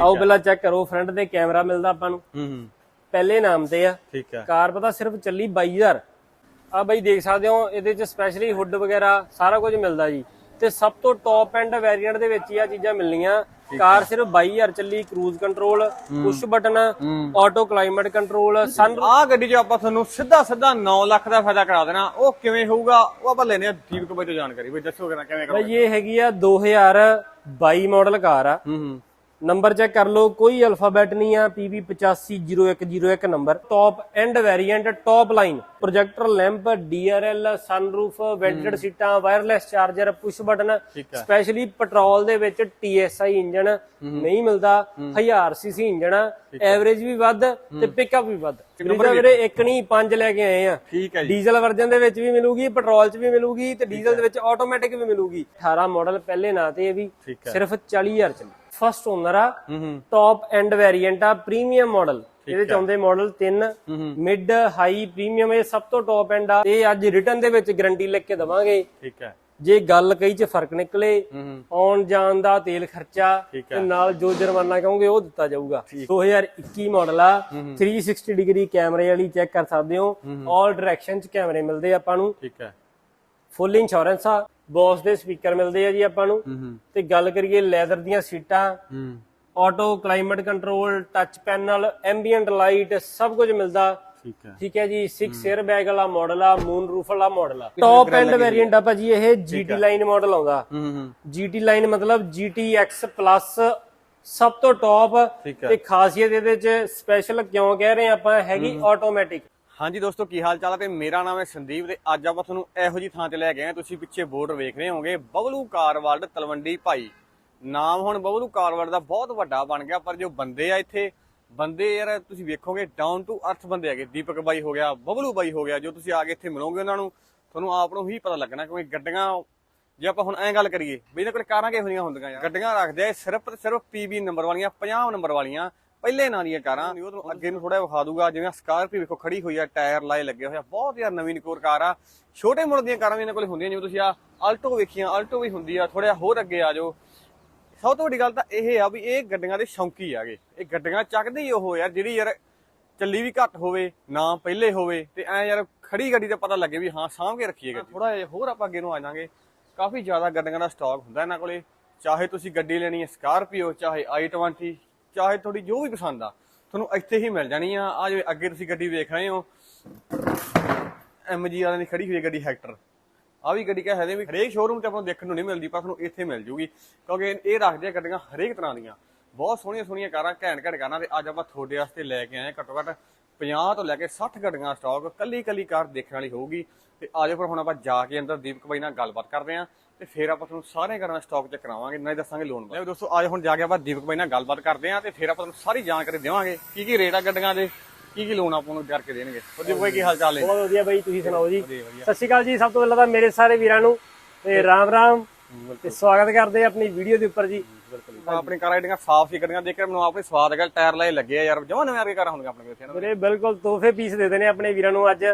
ਆਓ ਪਹਿਲਾਂ ਚੈੱਕ ਕਰੋ ਫਰੰਟ ਤੇ ਕੈਮਰਾ ਮਿਲਦਾ ਆਪਾਂ ਨੂੰ। ਹੂੰ ਹੂੰ। ਪਹਿਲੇ ਨਾਮ ਤੇ ਆ। ਠੀਕ ਹੈ ਕਾਰ ਪਤਾ ਸਿਰਫ ਚੱਲੀ 22000 ਆ ਬਾਈ ਦੇਖ ਸਕਦੇ ਹੋ ਇਹਦੇ ਚ ਸਪੈਸ਼ਲੀ ਹੁੱਡ ਵਗੈਰਾ ਸਾਰਾ ਕੁਝ ਮਿਲਦਾ ਜੀ। ਤੇ ਸਭ ਤੋਂ ਟੌਪ ਐਂਡ ਵੇਰੀਐਂਟ ਦੇ ਵਿੱਚ ਹੀ ਆ ਚੀਜ਼ਾਂ ਮਿਲਣੀਆਂ। ਕਾਰ ਸਿਰਫ 22000 ਚੱਲੀ cruise control push button auto climate control ਸਨ ਆਹ ਗੱਡੀ 'ਚ ਆਪਾਂ ਤੁਹਾਨੂੰ ਸਿੱਧਾ ਸਿੱਧਾ 9 ਲੱਖ ਦਾ ਫਾਇਦਾ ਕਰਾ ਦੇਣਾ। ਉਹ ਕਿਵੇਂ ਹੋਊਗਾ ਉਹ ਆਪਾਂ ਲੈਨੇ ਆ ਦੀਪਕ ਬਾਈ ਤੋਂ ਜਾਣਕਾਰੀ। ਬਈ ਦੱਸੋ ਕਿਵੇਂ ਕਿਵੇਂ ਕਰੋ ਬਾਈ ਇਹ ਹੈਗੀ ਆ 2022 ਮਾਡਲ ਕਾਰ ਆ। ਹੂੰ ਹੂੰ। ਨੰਬਰ ਚੈੱਕ ਕਰ ਲਓ ਕੋਈ ਅਲਫਾਬੈਟ ਨਹੀਂ ਆ PB 850101 number. Top end variant top line projector lamp DRL sunroof vented ਸੀਟਾਂ wireless charger push button. Specially petrol ਦੇ ਵਿੱਚ TSI ਇੰਜਨ ਨਹੀਂ ਮਿਲਦਾ 1000 ਸੀਸੀ ਇੰਜਨ ਆ ਐਵਰੇਜ ਵੀ ਵੱਧ ਤੇ ਪਿਕਅਪ ਵੀ ਵੱਧ। ਵੀਰੇ ਵੀਰੇ ਇੱਕ ਨਹੀਂ ਪੰਜ ਲੈ ਕੇ ਆਏ ਆ। ਠੀਕ ਹੈ ਜੀ। ਡੀਜ਼ਲ ਵਰਜਨ ਦੇ ਵਿੱਚ ਵੀ ਮਿਲੂਗੀ ਪੈਟਰੋਲ 'ਚ ਵੀ ਮਿਲੂਗੀ ਤੇ ਡੀਜ਼ਲ ਦੇ ਵਿੱਚ ਆਟੋਮੈਟਿਕ ਵੀ ਮਿਲੂਗੀ। 18 ਮਾਡਲ ਪਹਿਲੇ ਨਾਂ ਤੇ ਇਹ ਵੀ। ਸਿਰਫ 40000 ਚੱਲੀ ਫਸਟ ਓਨਰ ਆ। ਟੌਪ ਐਂਡ ਵੇਰੀਐਂਟ ਆ ਪ੍ਰੀਮੀਅਮ ਮਾਡਲ ਇਹਦੇ ਚ ਆਉਂਦੇ ਮਾਡਲ 3 ਮਿਡ ਹਾਈ ਪ੍ਰੀਮੀਅਮ ਇਹ ਸਭ ਤੋਂ ਟੌਪ ਐਂਡ ਆ। ਇਹ ਅੱਜ ਰਿਟਰਨ ਦੇ ਵਿੱਚ ਗਾਰੰਟੀ ਲਿਖ ਕੇ ਦਵਾਂਗੇ। ਠੀਕ ਹੈ ਜੇ ਗੱਲ ਕਈ ਚ ਫ਼ਰਕ ਨਿਕਲੇ ਆਉਣ ਜਾਣ ਦਾ ਤੇਲ ਖਰਚਾ ਤੇ ਨਾਲ ਜੋ ਜੁਰਮਾਨਾ ਕਹੋਗੇ ਉਹ ਦਿੱਤਾ ਜਾਊਗਾ। 2021 ਮਾਡਲ ਆ। 360 ਡਿਗਰੀ ਕੈਮਰੇ ਵਾਲੀ ਚੈੱਕ ਕਰ ਸਕਦੇ ਹੋ। ਆਲ ਡਾਇਰੈਕਸ਼ਨ ਚ ਕੈਮਰੇ ਮਿਲਦੇ ਆ ਆਪਾਂ ਨੂੰ। ਠੀਕ ਹੈ ਫੁੱਲ ਇੰਸ਼ੋਰੈਂਸ ਆ ਬੋਸ ਦੇ ਸਪੀਕਰ ਮਿਲਦੇ ਆ ਜੀ ਆਪਾਂ ਨੂੰ। ਤੇ ਗੱਲ ਕਰੀਏ ਲੈਦਰ ਦੀਆਂ ਸੀਟਾਂ auto climate control touch panel ambient light ਸਭ ਕੁਝ ਮਿਲਦਾ। ਠੀਕ ਹੈ। ਠੀਕ ਹੈ ਜੀ 6 에ਅਰ ਬੈਗ ਵਾਲਾ ਮਾਡਲ ਆ ਮੂਨ ਰੂਫ ਵਾਲਾ ਮਾਡਲ ਆ। ਟੌਪ ਐਂਡ ਵੇਰੀਐਂਟ ਆ ਭਾਜੀ ਇਹ GT ਲਾਈਨ ਮਾਡਲ ਆਉਂਦਾ। GT ਲਾਈਨ ਮਤਲਬ GTX ਪਲੱਸ ਸਭ ਤੋਂ ਟੌਪ ਤੇ ਖਾਸੀਅਤ ਇਹਦੇ ਚ ਸਪੈਸ਼ਲ ਕਿਉਂ ਕਹਿ ਰਹੇ ਆਪਾਂ ਹੈਗੀ ਆਟੋਮੈਟਿਕ ਹਾਂਜੀ ਦੋਸਤੋ, ਕੀ ਹਾਲ ਚਾਲ ਹੈ ਤੇ ਮੇਰਾ ਨਾਮ ਹੈ ਸੰਦੀਪ ਤੇ ਅੱਜ ਆਪਾਂ ਤੁਹਾਨੂੰ ਇਹੋ ਜੀ ਥਾਂ ਤੇ ਲੈ ਕੇ ਆਏ ਤੁਸੀਂ ਪਿੱਛੇ ਬੋਰਡ ਵੇਖ ਰਹੇ ਹੋਗੇ ਬਬਲੂ ਕਾਰ ਵਰਲਡ ਤਲਵੰਡੀ ਭਾਈ। ਨਾਮ ਹੁਣ ਬਬਲੂ ਕਾਰ ਵਰਲਡ ਦਾ ਬਹੁਤ ਵੱਡਾ ਬਣ ਗਿਆ, ਪਰ ਜੋ ਬੰਦੇ ਆ ਇੱਥੇ, ਬੰਦੇ ਯਾਰ ਤੁਸੀਂ ਵੇਖੋਗੇ ਡਾਊਨ ਟੂ ਅਰਥ ਬੰਦੇ ਹੈਗੇ। ਦੀਪਕ ਬਾਈ ਹੋ ਗਿਆ, ਬਬਲੂ ਬਾਈ ਹੋ ਗਿਆ, ਜੋ ਤੁਸੀਂ ਆ ਕੇ ਇੱਥੇ ਮਿਲੋਗੇ ਉਹਨਾਂ ਨੂੰ, ਤੁਹਾਨੂੰ ਆਪ ਨੂੰ ਹੀ ਪਤਾ ਲੱਗਣਾ, ਕਿਉਂਕਿ ਗੱਡੀਆਂ, ਜੇ ਆਪਾਂ ਹੁਣ ਐਂ ਗੱਲ ਕਰੀਏ, ਵੀ ਇਹਨਾਂ ਕੋਲ ਕਾਰਾਂ ਕਿਹੋ ਜਿਹੀਆਂ ਹੁੰਦੀਆਂ ਯਾਰ? ਗੱਡੀਆਂ ਰੱਖਦੇ ਸਿਰਫ ਤੇ ਸਿਰਫ ਪੀਬੀ ਨੰਬਰ ਵਾਲੀਆਂ 50 ਨੰਬਰ ਵਾਲੀਆਂ ਪਹਿਲੇ ਨਾਂ ਦੀਆਂ ਕਾਰਾਂ ਅੱਗੇ ਨੂੰ ਥੋੜਾ ਵਿਖਾ ਦੂਗਾ ਜਿਵੇਂ ਸਕਾਰਪੀ ਵੇਖੋ ਖੜੀ ਹੋਈ ਆ ਟਾਇਰ ਲਾਏ ਲੱਗੇ ਹੋਏ ਆ ਬਹੁਤ ਯਾਰ ਨਵੀਂ ਨਿਕੋਰ ਕਾਰ ਆ। ਛੋਟੇ ਮੁੱਲ ਦੀਆਂ ਕਾਰਾਂ ਵੀ ਇਹਨਾਂ ਕੋਲ ਹੁੰਦੀਆਂ ਜਿਵੇਂ ਤੁਸੀਂ ਆ ਆਲਟੋ ਵੇਖੀਆਂ ਆਲਟੋ ਵੀ ਹੁੰਦੀ ਆ ਥੋੜਾ ਹੋਰ ਅੱਗੇ ਆ ਜਾਓ। ਸਭ ਤੋਂ ਵੱਡੀ ਗੱਲ ਤਾਂ ਇਹ ਆ ਵੀ ਇਹ ਗੱਡੀਆਂ ਦੇ ਸ਼ੌਂਕੀ ਆਗੇ ਇਹ। ਗੱਡੀਆਂ ਚੱਕਦੇ ਹੀ ਉਹ ਯਾਰ ਜਿਹੜੀ ਯਾਰ ਚੱਲੀ ਵੀ ਘੱਟ ਹੋਵੇ ਨਾ ਪਹਿਲੇ ਹੋਵੇ ਤੇ ਐ ਯਾਰ ਖੜੀ ਗੱਡੀ ਦਾ ਪਤਾ ਲੱਗੇ ਵੀ ਹਾਂ ਸਾਂਭ ਕੇ ਰੱਖੀਏ ਗੱਡੀ। ਥੋੜਾ ਜਿਹਾ ਹੋਰ ਆਪਾਂ ਅੱਗੇ ਨੂੰ ਆ ਜਾਾਂਗੇ। ਕਾਫੀ ਜ਼ਿਆਦਾ ਗੱਡੀਆਂ ਦਾ ਸਟਾਕ ਹੁੰਦਾ ਇਹਨਾਂ ਕੋਲੇ ਚਾਹੇ ਤੁਸੀਂ ਗੱਡੀ ਲੈਣੀ ਹੈ ਸਕਾਰਪੀਓ ਚਾਹੇ i20 ਚਾਹੇ ਤੁਹਾਡੀ ਜੋ ਵੀ ਪਸੰਦ ਆ, ਤੁਹਾਨੂੰ ਇੱਥੇ ਹੀ ਮਿਲ ਜਾਣੀ ਆ। ਆ ਜਿਵੇਂ ਅੱਗੇ ਤੁਸੀਂ ਗੱਡੀ ਵੇਖ ਰਹੇ ਹੋ ਐਮਜੀ ਵਾਲਿਆਂ ਦੀ ਖੜੀ ਹੋਈ ਗੱਡੀ ਹੈਕਟਰ। ਆ ਵੀ ਗੱਡੀ ਕਹੇ ਵੀ ਹਰੇਕ ਸ਼ੋਰੂਮ ਤੇ ਆਪਾਂ ਨੂੰ ਦੇਖਣ ਨੂੰ ਨਹੀਂ ਮਿਲਦੀ, ਪਰ ਤੁਹਾਨੂੰ ਇੱਥੇ ਮਿਲ ਜੂਗੀ। ਕਿਉਂਕਿ ਇਹ ਰੱਖਦੇ ਆ ਗੱਡੀਆਂ ਹਰੇਕ ਤਰ੍ਹਾਂ ਦੀਆਂ। ਬਹੁਤ ਸੋਹਣੀਆਂ ਸੋਹਣੀਆਂ ਕਾਰਾਂ, ਘੈਂਟ ਘੈਂਟ ਕਾਰਾਂ ਤੇ ਅੱਜ ਆਪਾਂ ਤੁਹਾਡੇ ਵਾਸਤੇ ਲੈ ਕੇ ਆਏ ਘੱਟੋ ਘੱਟ 50 ਤੋਂ ਲੈ ਕੇ 60 ਗੱਡੀਆਂ ਸਟਾਕ ਕੱਲੀ ਕੱਲੀ ਕਾਰ ਦੇਖਣ ਵਾਲੀ ਹੋਊਗੀ। ਤੇ ਆਜੋ ਫਿਰ ਹੁਣ ਆਪਾਂ ਜਾ ਕੇ ਅੰਦਰ ਦੀਪਕ ਬਾਈ ਨਾਲ ਗੱਲਬਾਤ ਕਰਦੇ ਹਾਂ ਤੇ ਫਿਰ ਆਪਾਂ ਤੁਹਾਨੂੰ ਸਾਰੇ ਕਾਰਾਂ ਦਾ ਸਟਾਕ ਚੈੱਕ ਕਰਾਵਾਂਗੇ ਨਾਲੇ ਦੱਸਾਂਗੇ ਲੋਨ ਬਾਰੇ। ਦੋਸਤੋ ਆਜੋ ਹੁਣ ਜਾ ਕੇ ਆਪਾਂ ਦੀਪਕ ਬਾਈ ਨਾਲ ਗੱਲਬਾਤ ਕਰਦੇ ਹਾਂ ਤੇ ਫਿਰ ਆਪਾਂ ਤੁਹਾਨੂੰ ਸਾਰੀ ਜਾਣਕਾਰੀ ਦੇਵਾਂਗੇ ਕੀ ਕੀ ਰੇਟ ਆ ਗੱਡੀਆਂ ਦੇ ਕੀ ਕੀ ਲੋਨ ਆਪਾਂ ਨੂੰ ਕਰਕੇ ਦੇਣਗੇ। ਉਹ ਦੀਪਕ ਬਾਈ ਕੀ ਹਾਲ ਚਾਲ ਹੈ ਬਹੁਤ ਵਧੀਆ ਬਾਈ ਤੁਸੀਂ ਸੁਣਾਓ ਜੀ? ਸਤਿ ਸ਼੍ਰੀ ਅਕਾਲ ਜੀ ਸਭ ਤੋਂ ਪਹਿਲਾਂ ਤਾਂ ਮੇਰੇ ਸਾਰੇ ਵੀਰਾਂ ਨੂੰ ਤੇ ਰਾਮ ਰਾਮ ਤੇ ਸਵਾਗਤ ਕਰਦੇ ਆ ਆਪਣੀ ਵੀਡੀਓ ਦੇ ਉੱਪਰ ਜੀ। ਆਪਣੀ ਕਾਰ ਆਈਡੀਆਂ ਸਾਫ਼ ਹੀ ਗੱਡੀਆਂ ਦੇਖ ਕੇ ਮੈਨੂੰ ਆਪਣੇ ਸਵਾਦ ਹੈਗਾ ਟਾਇਰ ਲਾਏ ਲੱਗੇ ਆ ਯਾਰ। ਜਮਾਂ ਨਵੇਂ ਵਰਗੇ ਕਾਰਾਂ ਹੁੰਦੀਆਂ ਆਪਣੇ ਕੋਲ ਇੱਥੇ ਨਾ। ਵੀਰੇ ਬਿਲਕੁਲ ਤੋਹਫੇ ਪੀਸ ਦੇ ਦੇਣੇ ਆਪਣੇ ਵੀਰਾਂ ਨੂੰ ਅੱਜ।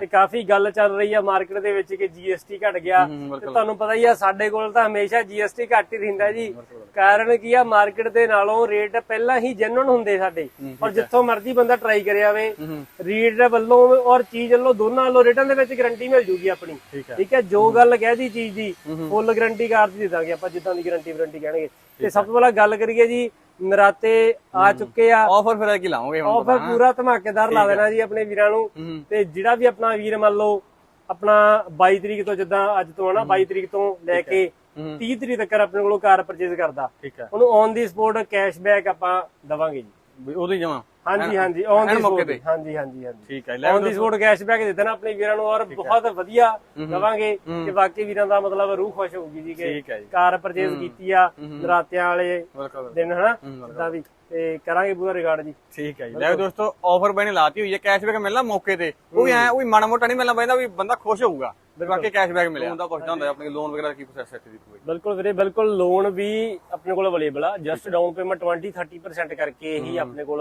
ਤੇ ਕਾਫੀ ਗੱਲ ਚੱਲ ਰਹੀ ਆ ਮਾਰਕੀਟ ਦੇ ਵਿੱਚ ਕਿ GST ਘਟ ਗਿਆ। ਤੇ ਤੁਹਾਨੂੰ ਪਤਾ ਹੀ ਆ ਸਾਡੇ ਕੋਲ ਤਾਂ ਹਮੇਸ਼ਾ GST ਘੱਟ ਹੀ ਰਹਿੰਦਾ ਜੀ। ਕਾਰਨ ਕੀ ਆ ਮਾਰਕੀਟ ਦੇ ਨਾਲੋਂ ਰੇਟ ਪਹਿਲਾਂ ਹੀ ਜੈਨੂਨ ਹੁੰਦੇ ਸਾਡੇ। ਔਰ ਜਿੱਥੋਂ ਮਰਜ਼ੀ ਬੰਦਾ ਟਰਾਈ ਕਰੇ ਆਵੇ। ਰੇਟ ਵੱਲੋਂ ਔਰ ਚੀਜ਼ ਵੱਲੋਂ ਦੋਨਾਂ ਵੱਲੋਂ ਰਿਟਰਨ ਦੇ ਵਿੱਚ ਗਾਰੰਟੀ ਮਿਲ ਜੂਗੀ ਆਪਣੀ। ਠੀਕ ਹੈ। ਜੋ ਗੱਲ ਕਹਿਦੀ ਚੀਜ਼ ਦੀ ਫੁੱਲ ਗਾਰੰਟੀ ਕਾਰ ਦੀ ਦੇ ਦਾਂਗੇ ਆਪਾਂ ਜਿੱਦਾਂ ਦੀ ਗਾਰੰਟੀ ਵਾਰੰਟੀ ਕਹਿਣਗੇ। ਤੇ ਸਭ ਤੋਂ ਪਹਿਲਾਂ ਗੱਲ ਕਰੀਏ ਜੀ ਨਰਾਤੇ ਆ ਚੁੱਕੇ ਆ। ਆਫਰ ਫਿਰ ਕੀ ਲਾਉਂਗੇ ਹੁਣ ਆਫਰ ਪੂਰਾ ਧਮਾਕੇਦਾਰ ਲਾ ਦੇਣਾ ਜੀ ਆਪਣੇ ਵੀਰਾਂ ਨੂੰ। ਤੇ ਜਿਹੜਾ ਵੀ ਆਪਣਾ ਵੀਰ ਮੰਨ ਲਓ ਆਪਣਾ 22 ਤਰੀਕ ਤੋਂ ਜਿੱਦਾਂ ਅੱਜ ਤੋਂ ਹਨਾ 22 ਤਰੀਕ ਤੋਂ ਲੈ ਕੇ 30 ਤਰੀਕ ਤੱਕ ਆਪਣੇ ਕੋਲੋਂ ਕਾਰ ਪਰਚੇਜ਼ ਕਰਦਾ। ਉਹਨੂੰ ਔਨ ਦੀ ਸਪੋਰਟ ਕੈਸ਼ਬੈਕ ਆਪਾਂ ਦਵਾਂਗੇ ਜੀ। ਹੀ ਜਮਾ ਹਾਂਜੀ ਹਾਂਜੀ ਔਨ ਦੀ ਤੇ। ਹਾਂਜੀ ਹਾਂਜੀ ਹਾਂਜੀ। ਠੀਕ ਹੈ ਲੈ ਔਨ ਦੀ ਸਪੋਰਟ ਕੈਸ਼ਬੈਕ ਦੇ ਦੇਣਾ ਆਪਣੇ ਵੀਰਾਂ ਨੂੰ ਔਰ ਬਹੁਤ ਵਧੀਆ ਦਵਾਂਗੇ ਕਿ ਬਾਕੀ ਵੀਰਾਂ ਦਾ ਮਤਲਬ ਰੂਹ ਖੁਸ਼ ਹੋਊਗੀ ਜੀ ਕਿ ਕਾਰ ਪਰਚੇਜ਼ ਕੀਤੀ ਆ ਨਰਾਤਿਆਂ ਵਾਲੇ ਦਿਨ ਹਨਾ? ਇਦਾਂ ਵੀ ਤੇ ਕਰਾਂਗੇ ਪੂਰਾ ਰਿਕਾਰਡ ਜੀ। ਠੀਕ ਹੈ ਜੀ। ਲੈ ਦੋਸਤੋ ਆਫਰ ਬਣੇ ਲਾਤੀ ਹੋਈ ਹੈ ਕੈਸ਼ਬੈਕ ਮਿਲਣਾ ਮੌਕੇ ਤੇ। ਉਹ ਵੀ ਐ ਉਹ ਵੀ ਮਾੜਾ ਮੋਟਾ ਨਹੀਂ ਮਿਲਣਾ ਪੈਂਦਾ ਵੀ ਬੰਦਾ ਖੁਸ਼ ਹੋਊਗਾ। ਤੇ ਬਾਕੀ ਕੈਸ਼ਬੈਕ ਮਿਲਿਆ। ਲੋਨ ਦਾ ਪੁੱਛਦਾ ਹੁੰਦਾ ਆਪਣੇ ਲੋਨ ਵਗੈਰਾ ਕੀ ਪ੍ਰੋਸੈਸ ਹੈ ਦੀ ਕੋਈ? ਬਿਲਕੁਲ ਵੀਰੇ ਬਿਲਕੁਲ ਲੋਨ ਵੀ ਆਪਣੇ ਕੋਲ ਅਵੇਲੇਬਲ ਆ। ਜਸਟ ਡਾਊਨ ਪੇਮੈਂਟ 20 30% ਕਰਕੇ ਹੀ। ਆਪਣੇ ਕੋਲ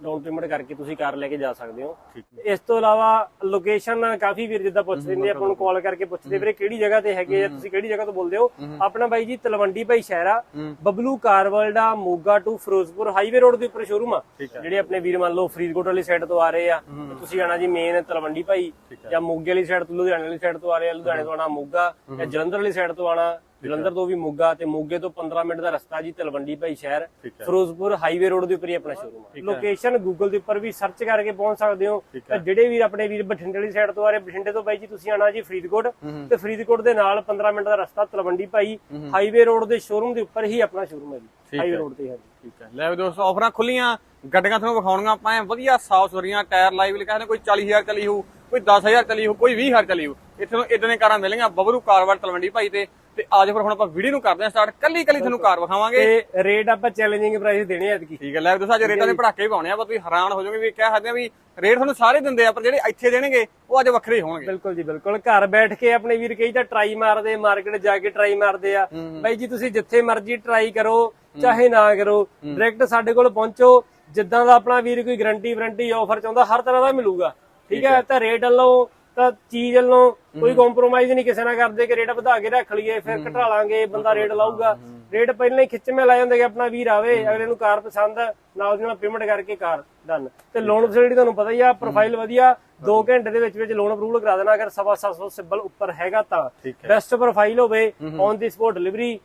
ਡਾਊਨ ਪੇਮੈਂਟ ਕਰਕੇ ਤੁਸੀਂ ਕਾਰ ਲੈ ਕੇ ਜਾ ਸਕਦੇ ਹੋ। ਇਸ ਤੋਂ ਇਲਾਵਾ ਲੋਕੇਸ਼ਨ ਕਾਫੀ ਵੀਰ ਜਿੱਦਾਂ ਪੁੱਛਦੇ ਨੇ ਆਪਾਂ ਨੂੰ ਕਾਲ ਕਰਕੇ ਪੁੱਛਦੇ ਵੀਰੇ ਕਿਹੜੀ ਜਗ੍ਹਾ ਤੇ ਹੈਗੇ ਆ ਤੁਸੀਂ ਕਿਹੜੀ ਜਗ੍ਹਾ ਤੋਂ ਬੋਲਦੇ ਹੋ? ਆਪਣਾ ਬਾਈ ਜੀ ਤਲਵੰਡੀ ਭਾਈ ਸ਼ਹਿਰਾ ਬਬਲੂ ਕਾਰ ਵਰਲਡ ਆ Moga to Firozpur highway road ਦੇ ਉੱਪਰ ਸ਼ੋਰੂਮ ਆ। ਜਿਹੜੇ ਆਪਣੇ ਵੀਰ ਮੰਨ ਲਓ ਫਰੀਦਕੋਟ ਵਾਲੀ ਸਾਈਡ ਤੋਂ ਆ ਰਹੇ ਆ ਤੁਸੀਂ ਆਣਾ ਜੀ ਮੇਨ ਤਲਵੰਡੀ ਭਾਈ ਜਾਂ ਮੋਗੇ ਵਾਲੀ ਸਾਈਡ ਤੋਂ ਲੁਧਿਆਣੇ ਵਾਲੀ ਸਾਈਡ ਤੋਂ ਆ ਰਹੇ ਆ ਲੁਧਿਆਣੇ ਤੋਂ ਆਣਾ ਮੋਗਾ ਜਾਂ ਜਲੰਧਰ ਵਾਲੀ ਸਾਈਡ ਤੋਂ ਆਣਾ। ਜਲੰਧਰ ਤੋਂ ਵੀ ਮੋਗਾ ਤੇ ਮੋਗੇ ਤੋਂ 15 ਮਿੰਟ ਦਾ ਰਸਤਾ ਜੀ ਤਲਵੰਡੀ ਭਾਈ ਸ਼ਹਿਰ। ਫਿਰੋਜ਼ਪੁਰ ਹਾਈਵੇ ਰੋਡ ਦੇ ਉੱਪਰ ਹੀ ਆਪਣਾ ਸ਼ੋਰੂਮ ਹੈ। ਲੋਕੇਸ਼ਨ ਗੂਗਲ ਦੇ ਉੱਪਰ ਵੀ ਸਰਚ ਕਰਕੇ ਪਹੁੰਚ ਸਕਦੇ ਹੋ। ਤੇ ਜਿਹੜੇ ਵੀਰ ਆਪਣੇ ਵੀਰ ਬਠਿੰਡੇ ਵਾਲੀ ਸਾਈਡ ਤੋਂ ਆ ਰਹੇ ਬਠਿੰਡੇ ਤੋਂ ਬਾਈ ਜੀ ਤੁਸੀਂ ਆਣਾ ਜੀ ਫਰੀਦਕੋਟ। ਤੇ ਫਰੀਦਕੋਟ ਦੇ ਨਾਲ 15 ਮਿੰਟ ਦਾ ਰਸਤਾ ਤਲਵੰਡੀ ਭਾਈ ਹਾਈਵੇ ਰੋਡ ਦੇ ਸ਼ੋਰੂਮ ਦੇ ਉੱਪਰ ਹੀ ਆਪਣਾ ਸ਼ੋਰੂਮ ਹੈ ਜੀ। ਹਾਈਵੇ ਰੋਡ ਤੇ ਹੈ ਜੀ। ਠੀਕ ਹੈ। ਲੈ ਵੀ ਦੋਸਤੋ ਆਫਰਾਂ ਖੁੱਲੀਆਂ ਗੱਡੀਆਂ ਤੁਹਾਨੂੰ ਵਿਖਾਉਣੀਆਂ ਆਪਾਂ ਐਂ ਵਧੀਆ ਸਾਫ਼ ਸੁਥਰੀਆਂ ਟਾਇਰ ਲਾਈਵ ਲਿਖਿਆ ਨੇ ਕੋਈ 40000 ਚਲੀ ਹੋਊ ਕੋਈ 10000 ਚਲੀ ਹੋਊ ਕੋਈ 20000 ਚਲੀ ਹੋਊ। ਇੱਥੇ ਨੂੰ ਇਦਾਂ ਦੀਆਂ ਕਾਰਾਂ ਮਿਲਣਗੀਆਂ ਬਬਲੂ ਕਾਰਵਾਰ ਤਲਵੰਡੀ ਭਾਈ ਤੇ ਤੇ ਅੱਜ ਫਿਰ ਹੁਣ ਆਪਾਂ ਵੀਡੀਓ ਨੂੰ ਕਰਦੇ ਹਾਂ ਸਟਾਰਟ ਕੱਲੀ ਕੱਲੀ ਤੁਹਾਨੂੰ ਕਾਰ ਵਿਖਾਵਾਂਗੇ। ਤੇ ਰੇਟ ਆਪਾਂ ਚੈਲੰਜਿੰਗ ਪ੍ਰਾਈਸ ਦੇਣੇ ਆ ਕੀ ਠੀਕ ਹੈ ਲੈ ਦੋਸਤੋ ਅੱਜ ਰੇਟਾਂ ਦੇ ਪੜਾਕੇ ਪਾਉਣੇ ਆ ਪਰ ਤੁਸੀਂ ਹੈਰਾਨ ਹੋ ਜਾਓਗੇ ਵੀ ਕਹਿ ਸਕਦੇ ਆ ਵੀ ਰੇਟ ਤੁਹਾਨੂੰ ਸਾਰੇ ਦਿੰਦੇ ਆ ਪਰ ਜਿਹੜੇ ਇੱਥੇ ਦੇਣਗੇ ਉਹ ਅੱਜ ਵੱਖਰੇ ਹੋਣਗੇ। ਬਿਲਕੁਲ ਜੀ ਬਿਲਕੁਲ। ਘਰ ਬੈਠ ਕੇ ਆਪਣੇ ਵੀਰ ਕਈ ਤਾਂ ਟਰਾਈ ਮਾਰਦੇ ਮਾਰਕੀਟ ਜਾ ਕੇ ਟਰਾਈ ਮਾਰਦੇ ਆ। ਬਾਈ ਜੀ ਤੁਸੀਂ ਜਿੱਥੇ ਮਰਜ਼ੀ ਟਰਾਈ ਕਰੋ ਚਾਹੇ ਨਾ ਕਰੋ ਡਾਇਰੈਕਟ ਸਾਡੇ ਕੋਲ ਪਹੁੰਚੋ। ਜਿੱਦਾਂ ਦਾ ਆਪਣਾ ਵੀਰ ਕੋਈ ਗਰੰਟੀ ਵਾਰੰਟੀ ਆਫਰ ਚਾਹੁੰਦਾ ਹਰ ਤਰ੍ਹਾਂ ਦਾ ਮਿਲੂਗਾ। ਠੀਕ ਹੈ ਤਾਂ ਰੇਟ ਵੱਲੋਂ ਤਾਂ ਚੀਜ਼ ਵੱਲੋਂ ਕੋਈ ਕੰਪਰੋਮਾਈਜ਼ ਨਹੀਂ ਕਿਸੇ ਨਾਲ ਕਰਦੇ ਕਿ ਰੇਟ ਵਧਾ ਕੇ ਰੱਖ ਲਈਏ ਫਿਰ ਘਟਾ ਲਾਂਗੇ ਬੰਦਾ ਰੇਟ ਲਾਊਗਾ। ਰੇਟ ਪਹਿਲਾਂ ਹੀ ਖਿੱਚਵੇਂ ਲਾ ਜਾਂਦੇ ਕਿ ਆਪਣਾ ਵੀਰ ਆਵੇ ਅਗਲੇ ਨੂੰ ਕਾਰ ਪਸੰਦ ਨਾਲ ਦੀ ਨਾਲ ਪੇਮੈਂਟ ਕਰਕੇ ਕਾਰ ਡਨ ਤੇ ਲੋਨ ਫੈਸਿਲਿਟੀ ਤੁਹਾਨੂੰ ਪਤਾ ਹੀ ਆ ਪ੍ਰੋਫਾਈਲ ਵਧੀਆ 2 ਘੰਟੇ ਦੇ ਵਿੱਚ ਵਿੱਚ ਲੋਨ ਅਪਰੂਵਲ ਕਰਾ ਦੇਣਾ ਅਗਰ ਸਵਾ 700 ਸਿਬਲ ਉੱਪਰ ਹੈਗਾ ਤਾਂ। ਬੈਸਟ ਪ੍ਰੋਫਾਈਲ ਹੋਵੇ ਔਨ ਦੀ ਸਪੋਟ ਡਿਲੀਵਰੀ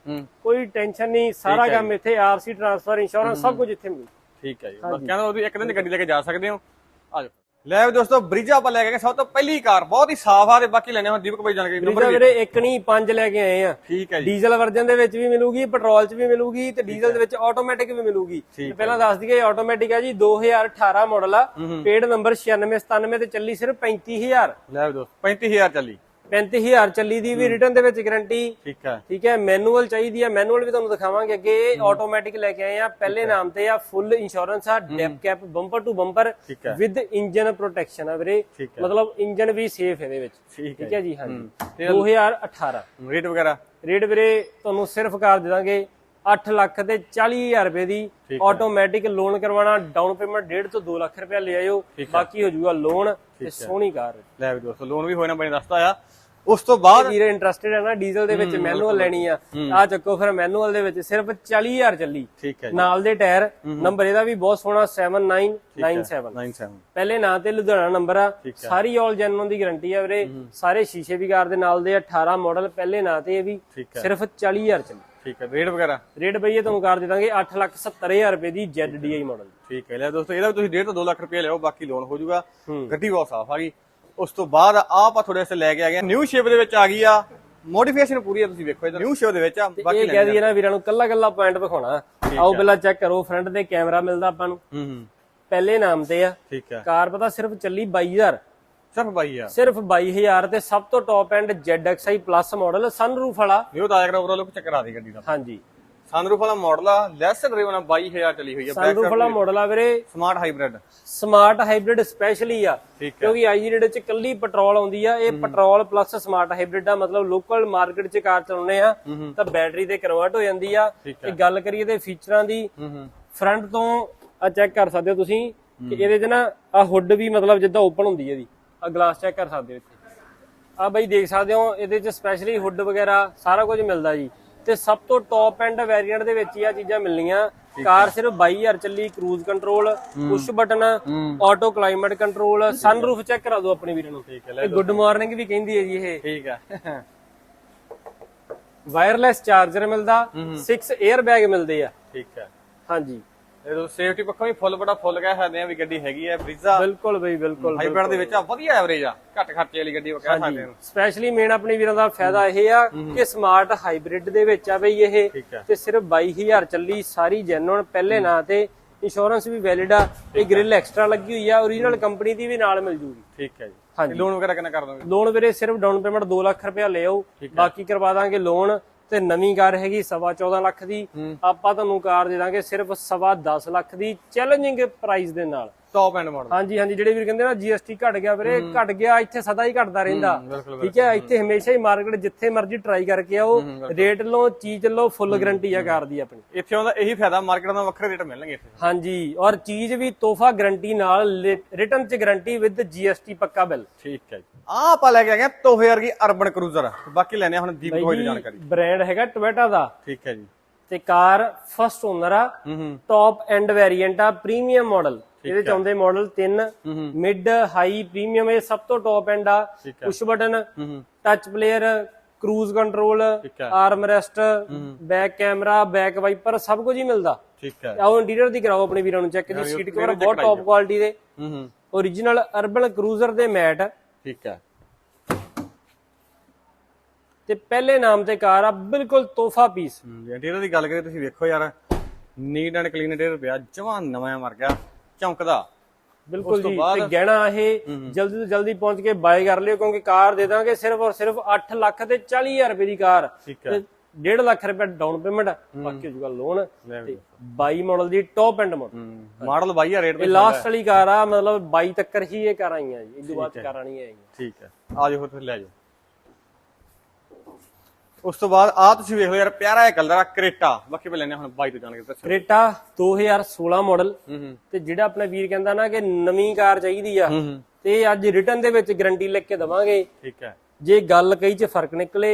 ਕੋਈ ਟੈਨਸ਼ਨ ਨਹੀਂ ਸਾਰਾ ਕੰਮ ਇੱਥੇ ਆਰਸੀ ਟ੍ਰਾਂਸਫਰ ਇੰਸ਼ੋਰੈਂਸ ਸਭ ਕੁਝ ਇੱਥੇ ਮਿਲੂ। ਠੀਕ ਹੈ ਜੀ। ਬਸ ਕਹਿੰਦਾ ਤੁਸੀਂ ਇੱਕ ਦਿਨ ਦੀ ਗੱਡੀ ਲੈ ਕੇ ਜਾ ਸਕਦੇ ਹੋ। ਆ ਜਾਓ। ਲੈ ਵੀ ਦੋਸਤੋ ਬ੍ਰਿਜਾ ਆਪਾਂ ਲੈ ਕੇ ਗਏ ਸਭ ਤੋਂ ਪਹਿਲੀ ਕਾਰ ਬਹੁਤ ਹੀ ਸਾਫ਼ ਆ ਤੇ ਬਾਕੀ ਲੈਣੇ ਹੁਣ ਦੀਪਕ ਭਾਈ ਜਾਣਕਾਰੀ ਨੰਬਰ ਵੀਰੇ ਵੀਰੇ ਇੱਕ ਨਹੀਂ ਪੰਜ ਲੈ ਕੇ ਆਏ ਆ। ਠੀਕ ਹੈ ਜੀ। ਡੀਜ਼ਲ ਵਰਜਨ ਦੇ ਵਿੱਚ ਵੀ ਮਿਲੂਗੀ ਪੈਟਰੋਲ 'ਚ ਵੀ ਮਿਲੂਗੀ ਤੇ ਡੀਜ਼ਲ ਦੇ ਵਿੱਚ ਆਟੋਮੈਟਿਕ ਵੀ ਮਿਲੂਗੀ। ਪਹਿਲਾਂ ਦੱਸ ਦਈਏ ਆਟੋਮੈਟਿਕ ਹੈ ਜੀ 2018 ਮਾਡਲ ਆ ਪੇਡ ਨੰਬਰ 9697 ਤੇ ਚੱਲੀ ਸਿਰਫ 35000 ਲੈ ਦੋਸਤੋ 35000 ਚੱਲੀ। 35000 ਚੱਲੀ ਦੀ ਵੀ ਰਿਟਰਨ ਦੇ ਵਿੱਚ ਗਾਰੰਟੀ ਠੀਕ ਹੈ। ਠੀਕ ਹੈ ਮੈਨੂਅਲ ਚਾਹੀਦੀ ਆ ਮੈਨੂਅਲ ਵੀ ਤੁਹਾਨੂੰ ਦਿਖਾਵਾਂਗੇ ਅੱਗੇ। ਇਹ ਆਟੋਮੈਟਿਕ ਲੈ ਕੇ ਆਏ ਆ ਪਹਿਲੇ ਨਾਮ ਤੇ ਆ ਫੁੱਲ ਇੰਸ਼ੋਰੈਂਸ ਆ ਡੈਪ ਕੈਪ ਬੰਪਰ ਟੂ ਬੰਪਰ ਹੈ। ਵਿਦ ਇੰਜਨ ਪ੍ਰੋਟੈਕਸ਼ਨ ਆ ਵੀਰੇ। ਹੈ। ਮਤਲਬ ਇੰਜਨ ਵੀ ਸੇਫ ਇਹਦੇ ਵਿੱਚ। ਠੀਕ ਹੈ ਹੈ ਜੀ ਹਾਂਜੀ। ਤੇ 2018 ਰੇਟ ਵਗੈਰਾ? ਰੇਟ ਵੀਰੇ ਤੁਹਾਨੂੰ ਸਿਰਫ ਕਾਰ ਦੇ ਦਾਂਗੇ 8 ਲੱਖ ਤੇ 40000 ਰੁਪਏ ਦੀ। ਆਟੋਮੈਟਿਕ ਲੋਨ ਕਰਵਾਉਣਾ ਡਾਊਨ ਪੇਮੈਂਟ 1.5 ਤੋਂ 2 ਲੱਖ ਰੁਪਏ ਲੈ ਆਇਓ। ਬਾਕੀ ਹੋ ਜਾਊਗਾ ਲੋਨ ਤੇ ਸੋਹਣੀ ਕਾਰ। ਲੈ ਵੀ ਦੋਸਤੋ ਲੋਨ ਵੀ ਹੋਏ ਨਾ ਬਣੇ ਦੱਸਦਾ ਆ। ਉਸ ਤੋਂ ਬਾਅਦ ਵੀਰੇ ਇੰਟਰਸਟਿਡ ਹੈ ਨਾ ਡੀਜ਼ਲ ਦੇ ਵਿੱਚ ਮੈਨੂਅਲ ਲੈਣੀ ਆ। ਆ ਚੱਕੋ ਫਿਰ ਮੈਨੂਅਲ ਦੇ ਵਿੱਚ ਸਿਰਫ 40000 ਚੱਲੀ। ਠੀਕ ਹੈ ਨਾਲ ਦੇ ਟਾਇਰ ਨੰਬਰ ਇਹਦਾ ਵੀ ਬਹੁਤ ਸੋਹਣਾ 7997 97 ਪਹਿਲੇ ਨਾਂ ਤੇ ਲੁਧਿਆਣਾ ਨੰਬਰ ਆ। ਸਾਰੀ ਆਲ ਜੈਨੂਨ ਦੀ ਗਾਰੰਟੀ ਆ ਵੀਰੇ। ਸਾਰੇ ਸ਼ੀਸ਼ੇ ਵੀ ਕਾਰ ਦੇ ਨਾਲ ਦੇ ਆ, 18 ਮਾਡਲ ਪਹਿਲੇ ਨਾਂ ਤੇ ਇਹ ਵੀ ਸਿਰਫ 40000 ਚੱਲੀ। ਠੀਕ ਹੈ ਰੇਟ ਵਗੈਰਾ? ਰੇਟ ਬਈਏ ਤੁਹਾਨੂੰ ਕਾਰ ਦੇ ਦਾਂਗੇ 870000 ਰੁਪਏ ਦੀ ZDI ਮਾਡਲ ਠੀਕ ਹੈ ਲੈ ਦੋਸਤੋ ਇਹਦਾ ਤੁਸੀਂ 1.5 ਤੋਂ 2 ਲੱਖ ਰੁਪਏ ਲਿਓ ਬਾਕੀ ਲੋਨ ਹੋ ਜਾਊਗਾ। ਗੱਡੀ ਬਹੁਤ ਸਾਫ਼ ਆ ਗਈ। ਉਸ ਤੋਂ ਬਾਅਦ ਆਪਾਂ ਥੋੜੇ ਸੇ ਲੈ ਕੇ ਆ ਗਏ। ਨਿਊ ਸ਼ੇਪ ਦੇ ਵਿੱਚ ਆ ਗਈ ਆ। ਮੋਡੀਫਿਕੇਸ਼ਨ ਪੂਰੀ ਆ ਤੁਸੀਂ ਵੇਖੋ ਇਹਦਾ ਨਿਊ ਸ਼ੇਪ ਦੇ ਵਿੱਚ ਆ ਬਾਕੀ ਇਹ ਕਹਿ ਦਈਏ ਨਾ ਵੀਰਾਂ ਨੂੰ ਕੱਲਾ ਕੱਲਾ ਪੁਆਇੰਟ ਵਿਖਾਉਣਾ। ਆਓ ਪਹਿਲਾਂ ਚੈੱਕ ਕਰੋ ਫਰੰਟ ਤੇ ਕੈਮਰਾ ਮਿਲਦਾ ਆਪਾਂ ਨੂੰ। ਹੂੰ ਹੂੰ। ਪਹਿਲੇ ਨਾਮ ਤੇ ਆ। ਠੀਕ ਹੈ ਕਾਰ ਪਤਾ ਸਿਰਫ ਚੱਲੀ 22000 ਸਿਰਫ ਬਾਈ ਆ ਸਿਰਫ 22000 ਤੇ ਸਭ ਤੋਂ top end ZXi plus model sunroof ਵਾਲਾ। ਨਿਊ ਤਾਂ ਆਇਆ ਓਵਰਆਲ ਲੁੱਕ ਚੱਕਰ ਆ ਦੀ ਗੱਡੀ ਦਾ। ਹਾਂਜੀ। ਸਨਰੂਫ ਵਾਲਾ ਮਾਡਲ ਆ ਲੈਸ ਡਰਾਈਵਨ ਆ 22000 ਚਲੀ ਹੋਈ ਆ ਸਨਰੂਫ ਵਾਲਾ ਮਾਡਲ ਆ ਵੀਰੇ। Smart hybrid smart hybrid specially ਆ। ਕਿਉਂਕਿ ਆਈ ਜਿਹੜੇ ਚ ਕੱਲੀ ਪੈਟਰੋਲ ਆਉਂਦੀ ਆ ਇਹ ਪੈਟਰੋਲ ਪਲੱਸ ਸਮਾਰਟ ਹਾਈਬ੍ਰਿਡ ਆ ਮਤਲਬ ਲੋਕਲ ਮਾਰਕੀਟ ਚ ਕਾਰ ਚਲਾਉਨੇ ਆ ਤਾਂ ਬੈਟਰੀ ਤੇ ਕਨਵਰਟ ਹੋ ਜਾਂਦੀ ਆ। ਤੇ ਗੱਲ ਕਰੀਏ ਤੇ ਫੀਚਰਾਂ ਦੀ ਫਰੰਟ ਤੋਂ ਆ ਚੈੱਕ ਕਰ ਸਕਦੇ ਹੋ ਤੁਸੀਂ ਕਿ ਇਹਦੇ 'ਚ ਨਾ ਆ ਹੁੱਡ ਵੀ ਮਤਲਬ ਜਿੱਦਾਂ ਓਪਨ ਹੁੰਦੀ ਹੈ ਇਹਦੀ। ਆ ਗਲਾਸ ਚੈੱਕ ਕਰ ਸਕਦੇ ਹੋ ਇੱਥੇ। ਆ ਬਈ ਦੇਖ ਸਕਦੇ ਹੋ ਇਹਦੇ 'ਚ ਸਪੈਸ਼ਲੀ ਹੁੱਡ ਵਗੈਰਾ ਸਾਰਾ ਕੁਝ ਮਿਲਦਾ ਜੀ। ਤੇ ਸਭ ਤੋਂ ਟੌਪ ਐਂਡ ਵੈਰੀਐਂਟ ਦੇ ਵਿੱਚ ਹੀ ਆ ਚੀਜ਼ਾਂ ਮਿਲਣੀਆਂ। ਕਾਰ ਸਿਰਫ 22000 ਚੱਲੀ cruise control push button auto climate control sunroof check ਕਰਾ ਦਿਓ ਆਪਣੇ ਵੀਰ ਨੂੰ। ਠੀਕ ਹੈ ਗੁੱਡ ਮਾਰਨਿੰਗ ਵੀ ਕਹਿੰਦੀ ਹੈ ਜੀ ਇਹ। ਠੀਕ ਆ ਵਾਇਰਲੈਸ ਚਾਰਜਰ ਮਿਲਦਾ 6 에ਅਰ ਬੈਗ ਮਿਲਦੇ ਆ। ਠੀਕ ਹੈ। ਹਾਂਜੀ। ਇਹ ਤੋਂ ਸੇਫਟੀ ਪੱਖੋਂ ਵੀ ਫੁੱਲ ਬੜਾ ਫੁੱਲ ਕਹਿ ਸਕਦੇ ਆ ਵੀ ਗੱਡੀ ਹੈਗੀ ਆ। ਬ੍ਰਿਜ਼ਾ ਬਿਲਕੁਲ ਬਈ ਬਿਲਕੁਲ ਹਾਈਬ੍ਰਿਡ ਦੇ ਵਿੱਚ ਆ ਵਧੀਆ ਐਵਰੇਜ ਆ ਘੱਟ ਖਰਚੇ ਵਾਲੀ ਗੱਡੀ ਕਹਿ ਸਕਦੇ ਹਾਂ। ਸਪੈਸ਼ਲੀ ਮੇਨ ਆਪਣੀ ਵੀਰਾਂ ਦਾ ਫਾਇਦਾ ਇਹ ਆ ਕਿ ਸਮਾਰਟ ਹਾਈਬ੍ਰਿਡ ਦੇ ਵਿੱਚ ਆ ਬਈ ਇਹ। ਤੇ ਸਿਰਫ 22000 ਚੱਲੀ ਸਾਰੀ ਜੈਨੂਨ ਪਹਿਲੇ ਨਾਂ ਤੇ। ਇੰਸ਼ੋਰੈਂਸ ਵੀ ਵੈਲਿਡ ਆ ਇਹ ਗ੍ਰਿਲ ਐਕਸਟਰਾ ਲੱਗੀ ਹੋਈ ਆ ਓਰੀਜਨਲ ਕੰਪਨੀ ਦੀ ਵੀ ਨਾਲ ਮਿਲ ਜੂਗੀ। ਠੀਕ ਹੈ ਜੀ। ਹਾਂਜੀ। ਲੋਨ ਵਗੈਰਾ ਕਿੰਨਾ ਕਰ ਦੋਗੇ? ਲੋਨ ਵੀਰੇ ਸਿਰਫ ਡਾਊਨ ਪੇਮੈਂਟ 2 ਲੱਖ ਰੁਪਇਆ ਲੈ ਆਓ ਬਾਕੀ ਕਰਵਾ ਦਾਂਗੇ ਲੋਨ ਤੇ ਨਵੀਂ ਕਾਰ ਹੈਗੀ ਸਵਾ 14 ਲੱਖ ਦੀ। ਆਪਾਂ ਤੁਹਾਨੂੰ ਕਾਰ ਦੇ ਦਾਂਗੇ ਸਿਰਫ ਸਵਾ 10 ਲੱਖ ਦੀ। ਚੈਲੰਜਿੰਗ ਪ੍ਰਾਈਸ ਦੇ ਨਾਲ। ਟੌਪ ਐਂਡ ਮਾਡਲ ਹਾਂਜੀ ਹਾਂਜੀ ਜਿਹੜੇ ਵੀਰ ਕਹਿੰਦੇ ਨਾ ਜੀਐਸਟੀ ਘਟ ਗਿਆ ਵੀਰੇ ਘਟ ਗਿਆ ਇੱਥੇ ਸਦਾ ਹੀ ਘਟਦਾ ਰਹਿੰਦਾ। ਠੀਕ ਹੈ ਇੱਥੇ ਹਮੇਸ਼ਾ ਹੀ ਮਾਰਕੀਟ ਜਿੱਥੇ ਮਰਜ਼ੀ ਟਰਾਈ ਕਰਕੇ ਆਓ ਰੇਟ ਲਓ ਚੀਜ਼ ਲਓ ਫੁੱਲ ਗਾਰੰਟੀ ਆ ਕਾਰ ਦੀ ਆਪਣੀ। ਇੱਥੇ ਆਉਂਦਾ ਇਹੀ ਫਾਇਦਾ ਮਾਰਕੀਟ ਦਾ ਵੱਖਰੇ ਰੇਟ ਮਿਲਣਗੇ ਇੱਥੇ। ਹਾਂਜੀ ਔਰ ਚੀਜ਼ ਵੀ ਤੋਹਫਾ ਗਾਰੰਟੀ ਨਾਲ ਰਿਟਰਨ ਚ ਗਾਰੰਟੀ ਵਿਦ ਜੀਐਸਟੀ ਪੱਕਾ ਬਿੱਲ ਠੀਕ ਹੈ ਜੀ। ਆ ਆਪਾਂ ਲੈ ਕੇ ਆ ਗਏ ਤੋਹੇ ਵਰਗੀ ਅਰਬਨ ਕਰੂਜ਼ਰ ਬਾਕੀ ਲੈਣੇ ਹੁਣ ਦੀਪਕ ਹੋਈ ਦੀ ਜਾਣਕਾਰੀ। ਬ੍ਰਾਂਡ ਹੈਗਾ ਟੋਇਟਾ ਦਾ। ਠੀਕ ਹੈ ਜੀ। ਤੇ ਕਾਰ ਫਸਟ ਓਨਰ ਆ। ਟੌਪ ਐਂਡ ਵੇਰੀਐਂਟ ਆ ਪ੍ਰੀਮੀਅਮ ਮਾਡਲ ਇਹਦੇ ਚ ਆਉਂਦੇ ਮਾਡਲ 3 ਮਿਡ ਹਾਈ ਪ੍ਰੀਮੀਅਮ ਇਹ ਸਭ ਤੋਂ ਟੌਪ ਐਂਡ ਆ। Push button touch player cruise control. Arm rest back camera back wiper ਸਭ ਕੁਝ ਹੀ ਮਿਲਦਾ। ਠੀਕ ਹੈ। ਆਓ ਇੰਟੀਰੀਅਰ ਦੀ ਕਰਾਓ ਆਪਣੇ ਵੀਰਾਂ ਨੂੰ ਚੈੱਕ ਦੀ ਸੀਟ ਕਵਰ ਬਹੁਤ ਟੌਪ ਕੁਆਲਿਟੀ ਦੇ। ਹੂੰ origignal ਅਰਬਨ ਕਰੂਜ਼ਰ ਦੇ ਮੈਟ ਠੀਕ ਹੈ। ਤੇ ਪਹਿਲੇ ਨਾਮ ਤੇ ਕਾਰ ਆ ਬਿਲਕੁਲ ਤੋਹਫਾ ਪੀਸ ਇੰਟੀਰੀਅਰ ਦੀ ਗੱਲ ਕਰੀਏ ਤੁਸੀਂ ਵੇਖੋ ਯਾਰ ਨੀਟ ਐਂਡ ਕਲੀਨ ਇੰਟੀਰੀਅਰ ਪਿਆ ਜਵਾਨ ਨਵਾਂ ਮਰ ਗਿਆ। ਚਮਕਦਾ। ਬਿਲਕੁਲ ਜੀ ਤੇ ਗਹਿਣਾ ਇਹ ਜਲਦੀ ਤੋਂ ਜਲਦੀ ਪਹੁੰਚ ਕੇ ਬਾਏ ਕਰ ਲਿਓ ਕਿਉਂਕਿ ਕਾਰ ਦੇ ਦਾਂਗੇ ਸਿਰਫ ਔਰ ਸਿਰਫ 8 ਲੱਖ ਤੇ 40000 ਰੁਪਏ ਦੀ ਕਾਰ ਤੇ 1.5 ਲੱਖ ਰੁਪਏ ਡਾਊਨ ਪੇਮੈਂਟ ਬਾਕੀ ਹੋ ਜੂਗਾ ਲੋਨ ਵੀ। 22 ਮਾਡਲ ਦੀ ਟੌਪ ਐਂਡ ਮਾਡਲ ਮਾਡਲ ਬਾਈ ਆ ਰੇਟ ਇਹ ਲਾਸਟ ਵਾਲੀ ਕਾਰ ਆ ਮਤਲਬ 22 ਤੱਕਰ ਹੀ ਇਹ ਕਾਰਾਂ ਆਈਆਂ ਜੀ ਇਸ ਤੋਂ ਬਾਅਦ ਕਾਰਾਂ ਆਈਆਂ। ਠੀਕ ਹੈ। ਆ ਜਾਓ ਫਿਰ ਲੈ ਜਾਓ। ਉਸ ਤੋਂ ਬਾਅਦ ਆ ਤੁਸੀਂ ਵੇਖ ਲਓ ਯਾਰ ਪਿਆਰਾ ਜਿਹਾ ਕਲਰ ਆ ਕਰੇਟਾ। ਬਾਕੀ ਮੈਂ ਲੈਣੇ ਹੁਣ ਬਾਈ ਤੋਂ ਜਾਣ ਕੇ ਦੱਸੋ। ਕ੍ਰੇਟਾ 2016 ਮਾਡਲ ਤੇ ਜਿਹੜਾ ਆਪਣਾ ਵੀਰ ਕਹਿੰਦਾ ਨਾ ਕਿ ਨਵੀਂ ਕਾਰ ਚਾਹੀਦੀ ਆ ਤੇ ਅੱਜ ਰਿਟਰਨ ਦੇ ਵਿੱਚ ਗਾਰੰਟੀ ਲਿਖ ਕੇ ਦਵਾਂਗੇ। ਠੀਕ ਹੈ। ਜੇ ਗੱਲ ਕਈ ਚ ਫ਼ਰਕ ਨਿਕਲੇ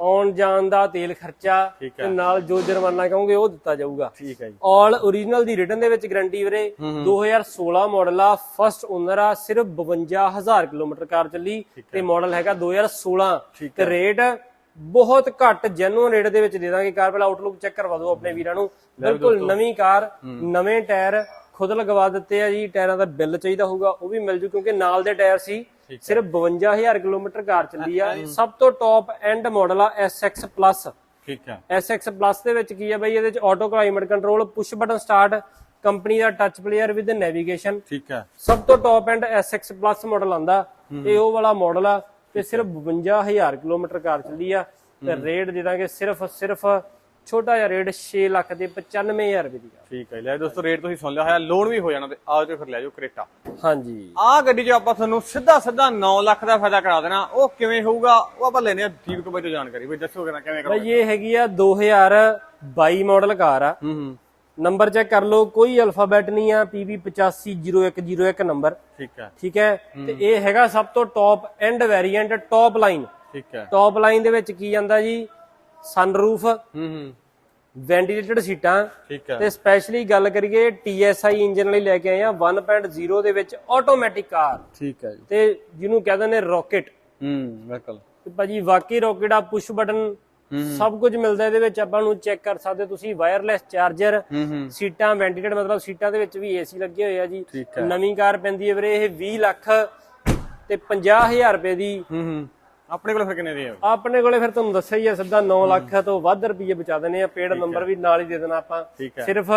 ਆਉਣ ਜਾਣ ਦਾ ਤੇਲ ਖਰਚਾ ਤੇ ਨਾਲ ਜੋ ਜੁਰਮਾਨਾ ਕਹੋਗੇ ਉਹ ਦਿੱਤਾ ਜਾਊਗਾ। ਠੀਕ ਹੈ ਜੀ। ਆਲ origignal ਦੀ ਰਿਟਰਨ ਦੇ ਵਿੱਚ ਗਾਰੰਟੀ ਵੀਰੇ 2016 ਮਾਡਲ ਆ ਫਸਟ ਓਨਰ ਆ ਸਿਰਫ 52000 ਕਿਲੋਮੀਟਰ ਕਾਰ ਚੱਲੀ ਤੇ ਮਾਡਲ ਹੈਗਾ 2016 ਤੇ ਰੇਟ ਬਹੁਤ ਘੱਟ ਜੈਨੂਅਨ ਰੇਟ ਦੇ ਵਿੱਚ ਦੇ ਦਾਂਗੇ ਕਾਰ। ਪਹਿਲਾਂ ਆਊਟਲੁੱਕ ਚੈੱਕ ਕਰਵਾ ਦਿਓ ਆਪਣੇ ਵੀਰਾਂ ਨੂੰ। ਬਿਲਕੁਲ ਨਵੀਂ ਕਾਰ ਨਵੇਂ ਟਾਇਰ ਖੁਦ ਲਗਵਾ ਦਿੱਤੇ ਆ ਜੀ। ਟਾਇਰਾਂ ਦਾ ਬਿੱਲ ਚਾਹੀਦਾ ਹੋਊਗਾ ਉਹ ਵੀ ਮਿਲ ਜੂ ਕਿਉਂਕਿ ਨਾਲ ਦੇ ਟਾਇਰ ਸੀ। ਸਿਰਫ 52000 ਕਿਲੋਮੀਟਰ ਕਾਰ ਚੱਲੀ ਆ। ਸਭ ਤੋਂ ਟੌਪ ਐਂਡ ਮਾਡਲ ਆ SX ਠੀਕ ਹੈ। SX ਦੇ ਵਿੱਚ ਕੀ ਹੈ ਬਈ ਇਹਦੇ ਵਿੱਚ auto climate control push button start company the touch player with navigation ਠੀਕ ਹੈ। ਸਭ ਤੋਂ top end SX plus model ਆਂਦਾ। ਇਹ ਉਹ ਵਾਲਾ ਮਾਡਲ ਆ। ਤੇ ਸਿਰਫ 52000 ਕਿਲੋਮੀਟਰ ਕਾਰ ਚੱਲੀ ਆ ਤੇ ਰੇਟ ਦੇ ਦਾਂਗੇ ਸਿਰਫ ਸਿਰਫ ਛੋਟਾ ਜਿਹਾ ਰੇਟ 6 ਲੱਖ ਦੇ 95000 ਰੁਪਏ ਦੀ ਠੀਕ ਹੈ ਲੈ ਦੋਸਤੋ ਰੇਟ ਤੁਸੀਂ ਸੁਣ ਲਿਆ ਹੋਇਆ ਲੋਨ ਵੀ ਹੋ ਜਾਣਾ ਤੇ ਆਓ ਤੇ ਫਿਰ ਲੈ ਜਾਓ ਕਰੇਟਾ। ਹਾਂਜੀ। ਆਹ ਗੱਡੀ 'ਚ ਆਪਾਂ ਤੁਹਾਨੂੰ ਸਿੱਧਾ ਸਿੱਧਾ 9 ਲੱਖ ਦਾ ਫਾਇਦਾ ਕਰਾ ਦੇਣਾ ਉਹ ਕਿਵੇਂ ਹੋਊਗਾ ਉਹ ਆਪਾਂ ਲੈਨੇ ਆ ਦੀਪਕ ਬਾਈ ਤੋਂ ਜਾਣਕਾਰੀ। ਦੱਸੋਗੇ ਨਾ ਕਿਵੇਂ ਕਰੋਗੇ। ਬਈ ਇਹ ਹੈਗੀ ਆ 2022 ਮਾਡਲ ਕਾਰ ਆ। ਹੂੰ ਹੂੰ। ਨੰਬਰ ਚੈੱਕ ਕਰ ਲਓ ਕੋਈ ਅਲਫਾਬੈਟ ਨਹੀਂ ਆ PB 850101 ਨੰਬਰ। ਠੀਕ ਹੈ। ਠੀਕ ਹੈ? ਤੇ ਇਹ ਹੈਗਾ ਸਭ ਤੋਂ top end variant top line ਠੀਕ ਹੈ। ਟੌਪ ਲਾਈਨ ਦੇ ਵਿੱਚ ਕੀ ਜਾਂਦਾ ਜੀ? ਸਨਰੂਫ ਹੂੰ ਹੂੰ। ਵੈਂਟੀਲੇਟਡ ਸੀਟਾਂ। ਠੀਕ ਹੈ। ਤੇ ਸਪੈਸ਼ਲੀ ਗੱਲ ਕਰੀਏ TSI ਇੰਜਨ ਲਈ ਲੈ ਕੇ ਆਏ ਆ 1.0 ਦੇ ਵਿੱਚ ਆਟੋਮੈਟਿਕ ਕਾਰ ਠੀਕ ਹੈ ਜੀ। ਤੇ ਜਿਹਨੂੰ ਕਹਿੰਦੇ ਨੇ ਰੌਕਟ ਹੂੰ ਬਿਲਕੁਲ। ਭਾਜੀ ਵਾਕਈ ਰੌਕਟ ਆ ਪੁਸ਼ ਬਟਨ ਸਭ ਕੁਝ ਮਿਲਦਾ ਇਹਦੇ ਵਿੱਚ ਆਪਾਂ ਨੂੰ ਚੈੱਕ ਕਰ ਸਕਦੇ ਤੁਸੀਂ ਵਾਇਰਲੈਸ ਚਾਰਜਰ ਸੀਟਾਂ ਵੈਂਟੀਲੇਟਡ ਮਤਲਬ ਸੀਟਾਂ ਦੇ ਵਿੱਚ ਵੀ ਏਸੀ ਲੱਗੇ ਹੋਏ ਆ ਜੀ। ਨਵੀਂ ਕਾਰ ਪੈਂਦੀ ਹੈ ਵੀਰੇ ਇਹ 20 ਲੱਖ ਤੇ 50000 ਰੁਪਏ ਦੀ। ਆਪਣੇ ਕੋਲ ਫਿਰ ਕਿੰਨੇ ਦੀ ਹੈ ਆਪਣੇ ਕੋਲੇ ਫਿਰ ਤੁਹਾਨੂੰ ਦੱਸਿਆ ਹੀ ਆ ਸਿੱਧਾ 9 ਲੱਖ ਤੋਂ ਵੱਧ ਰੁਪਏ ਬਚਾ ਦਿੰਨੇ ਆ। ਪੇਡ ਨੰਬਰ ਵੀ ਨਾਲ ਹੀ ਦੇ ਦੇਣਾ ਆਪਾਂ। ਸਿਰਫ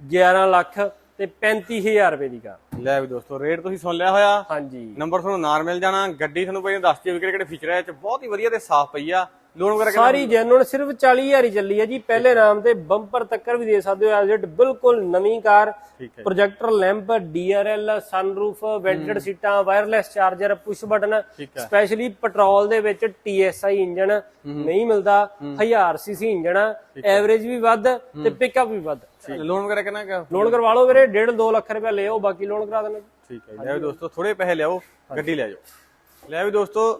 11 ਲੱਖ ਤੇ 35000 ਰੁਪਏ ਦੀ ਕਾਰ। ਲੈ ਵੀ ਦੋਸਤੋ ਰੇਟ ਤੁਸੀਂ ਸੁਣ ਲਿਆ ਹੋਇਆ। ਹਾਂਜੀ। ਨੰਬਰ ਤੁਹਾਨੂੰ ਨਾਲ ਮਿਲ ਜਾਣਾ। ਗੱਡੀ ਤੁਹਾਨੂੰ ਪਹਿਲਾਂ ਦੱਸ ਦਿਓ ਕਿਹੜੇ ਕਿਹੜੇ ਫੀਚਰ ਹੈ ਇਹ ਚ ਬਹੁਤ ਹੀ ਵਧੀਆ ਤੇ ਸਾਫ਼ ਪਈ ਆ। ਲੋਨ ਵਗੈਰਾ ਸਾਰੀ ਜੈਨੂਨ ਸਿਰਫ 40000 ਹੀ ਚੱਲੀ ਹੈ ਜੀ। ਪਹਿਲੇ ਨਾਮ ਤੇ ਬੰਪਰ ਤੱਕਰ ਵੀ ਦੇ ਸਕਦੇ ਹੋ ਐਜ਼ ਇਟ ਬਿਲਕੁਲ ਨਵੀਂ car. Projector lamp DRL sunroof vented ਸੀਟਾਂ wireless charger push button specially petrol ਦੇ ਵਿੱਚ TSI ਇੰਜਨ ਨਹੀਂ ਮਿਲਦਾ 1000 ਸੀਸੀ ਇੰਜਨ ਐਵਰੇਜ ਵੀ ਵੱਧ ਤੇ ਪਿਕਅਪ ਵੀ ਵੱਧ। ਲੋਨ ਵਗੈਰਾ ਕਿੰਨਾ ਕੁ? ਲੋਨ ਕਰਵਾ ਲਓ ਵੀਰੇ 1.5 2 ਲੱਖ ਰੁਪਏ ਲਿਓ ਬਾਕੀ ਲੋਨ ਕਰਾ ਦੇਣਾ। ਠੀਕ ਹੈ ਲੈ ਵੀ ਦੋਸਤੋ ਥੋੜੇ ਪੈਸੇ ਲਿਆਓ ਗੱਡੀ ਲੈ ਜਾਓ ਲੈ ਵੀ ਦੋਸਤੋ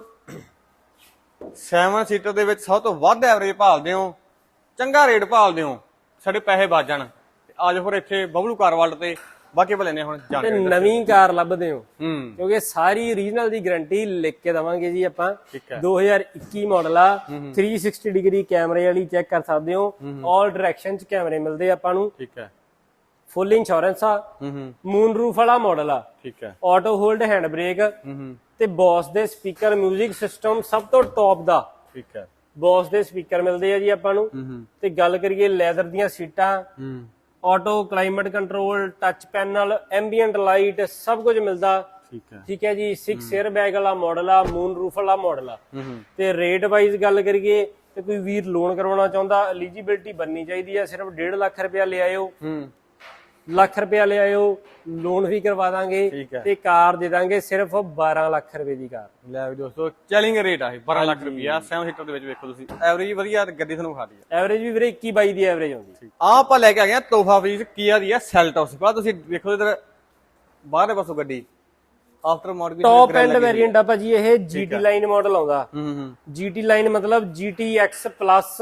7 ਸੀਟਰ ਦੇ ਵਿੱਚ ਸਭ ਤੋਂ ਵੱਧ ਐਵਰੇਜ ਭਾਲਦੇ ਹੋ। ਚੰਗਾ ਰੇਟ ਭਾਲਦੇ ਹੋ। ਸਾਡੇ ਪੈਸੇ ਬਚ ਜਾਣ। ਤੇ ਆ ਜਾਓ ਫਿਰ ਇੱਥੇ ਬਬਲੂ ਕਾਰ ਵਰਲਡ ਤੇ ਬਾਕੀ ਭਲੇ ਨੇ ਹੁਣ ਤੇ ਜਾਣਕਾਰੀ ਨਵੀਂ ਕਾਰ ਲੱਭਦੇ ਹੋ। ਕਿਉਂਕਿ ਸਾਰੀ ਓਰੀਜਨਲ ਦੀ ਗਾਰੰਟੀ ਲਿਖ ਕੇ ਦਵਾਂਗੇ ਜੀ ਆਪਾਂ। ਠੀਕ ਹੈ। 2021 ਮਾਡਲ ਆ। 360 ਡਿਗਰੀ ਕੈਮਰੇ ਵਾਲੀ ਚੈੱਕ ਕਰ ਸਕਦੇ ਹੋ। ਆਲ ਡਾਇਰੈਕਸ਼ਨ ਚ ਕੈਮਰੇ ਮਿਲਦੇ ਆਪਾਂ ਨੂੰ। ਠੀਕ ਹੈ। ਫੁੱਲ ਇੰਸ਼ੋਰੈਂਸ ਆ। ਹੂੰ ਹੂੰ। ਮੂਨ ਰੂਫ ਵਾਲਾ ਮਾਡਲ ਆ। ਠੀਕ ਹੈ। ਆਟੋ ਹੋਲਡ ਹੈਂਡ ਬ੍ਰੇਕ ਹੂੰ ਹੂੰ। ਤੇ ਬੋਸ ਦੇ ਸਪੀਕਰ 뮤직 ਸਿਸਟਮ ਸਭ ਤੋਂ ਟੌਪ ਦਾ। ਠੀਕ ਹੈ। ਬੋਸ ਦੇ ਸਪੀਕਰ ਮਿਲਦੇ ਆ ਜੀ ਆਪਾਂ ਨੂੰ। ਤੇ ਗੱਲ ਕਰੀਏ ਲੈਦਰ ਦੀਆਂ ਸੀਟਾਂ auto climate control touch panel ambient light ਸਭ ਕੁਝ ਮਿਲਦਾ। ਠੀਕ ਹੈ। ਠੀਕ ਹੈ ਜੀ 6 에ਅਰ ਬੈਗ ਵਾਲਾ ਮਾਡਲ ਆ ਮੂਨ ਰੂਫ ਵਾਲਾ ਮਾਡਲ ਆ। ਤੇ ਰੇਟ ਵਾਈਜ਼ ਗੱਲ ਕਰੀਏ ਤੇ ਕੋਈ ਵੀਰ ਲੋਨ ਕਰਵਾਉਣਾ ਚਾਹੁੰਦਾ ਐਲੀਜੀਬਿਲਟੀ ਬੰਨੀ ਚਾਹੀਦੀ ਆ ਸਿਰਫ 1.5 ਲੱਖ ਰੁਪਇਆ ਲੈ ਆਇਓ। ਲੱਖ ਰੁਪਇਆ ਲਿਆਇਓ ਲੋਨ ਵੀ ਕਰਵਾ ਦਾਂਗੇ। ਤੇ ਕਾਰ ਦੇ ਦਾਂਗੇ ਸਿਰਫ 12 ਲੱਖ ਰੁਪਏ ਦੀ ਕਾਰ। ਲੈ ਵੀ ਦੋਸਤੋ ਚੈਲਿੰਗ ਰੇਟ ਆ ਇਹ 12 ਲੱਖ ਰੁਪਿਆ 7 ਸੀਟਰ ਦੇ ਵਿੱਚ ਵੇਖੋ ਤੁਸੀਂ ਐਵਰੇਜ ਵਧੀਆ ਗੱਡੀ ਤੁਹਾਨੂੰ ਖਾਦੀ ਆ ਐਵਰੇਜ ਵੀ ਵੀਰੇ 21 22 ਦੀ ਐਵਰੇਜ ਆਉਂਦੀ। ਆ ਆਪਾਂ ਲੈ ਕੇ ਆ ਗਏ ਆ ਤੋਹਫਾ ਫੀਸ ਕੀਆ ਦੀ ਆ ਸੈਲਟੋਸ ਪਹਿਲਾਂ ਤੁਸੀਂ ਵੇਖੋ ਇਧਰ ਬਾਹਰਲੇ ਪਾਸੋਂ ਗੱਡੀ after model top end variant ਆ। ਭਾਜੀ ਇਹ GT ਲਾਈਨ ਮਾਡਲ ਆਉਂਦਾ। ਹੂੰ ਹੂੰ। GT ਲਾਈਨ ਮਤਲਬ GTX ਪਲੱਸ